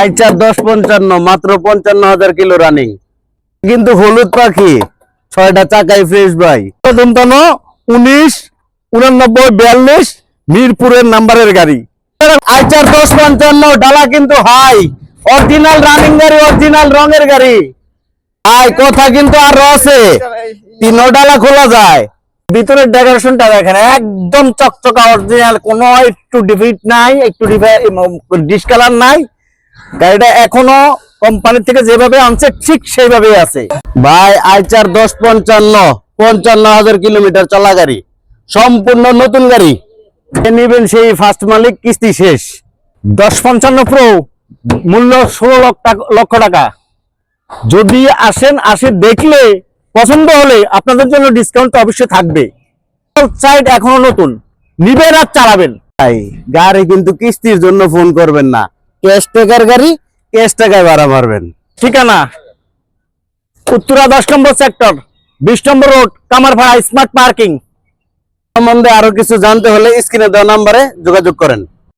আইচার দশ পঞ্চান্ন মাত্র পঞ্চান্ন হাজার কিলো রানিং কিন্তু হলুদ পাখি ছয়টা চাকাই ফ্রেশ ভাই। দন্তান্ন উনিশ উনানব্বই বিয়াল্লিশ মিরপুরের নাম্বারের গাড়ি। আইচার দশ পঞ্চান্ন ডালা কিন্তু হাই অরিজিনাল রানিং গাড়ি অরিজিনাল রঙের গাড়ি। হাই কথা কিন্তু আর আছে। তিনো ডালা খোলা যায়। ভিতরের ডেকোরেশনটা দেখেন একদম চকচকা অরিজিনাল কোনো একটু ডিফিট নাই একটু ডিস কালার নাই। গাড়িটা এখনও কোম্পানি থেকে যেভাবে আনছে, ঠিক সেইভাবেই আছে। ভাই আইচার দশ পঞ্চান্ন পঞ্চান্ন হাজার কিলোমিটার চলা গাড়ি। সম্পূর্ণ নতুন গাড়ি। নিবেন সেই ফার্স্ট মালিক, কিস্তি শেষ। দশ পঞ্চান্ন প্রো মূল্য ষোলো লক্ষ টাকা যদি আসেন, আসে দেখলে, পছন্দ হলে আপনাদের জন্য ডিসকাউন্ট অবশ্যই থাকবে। সাইড এখনও নতুন। নিবেন আর চালাবেন। গাড়ি কিন্তু কিস্তির জন্য ফোন করবেন না। ক্যাশ টাকার গাড়ি ক্যাশ টাকায় ভাড়া মারবেন। ঠিকানা? উত্তরা দশ নম্বর সেক্টর, বিশ number road, Kamarpara smart parking. সম্বন্ধে আরও কিছু জানতে হলে স্ক্রিনে দেওয়া নাম্বারে যোগাযোগ করেন।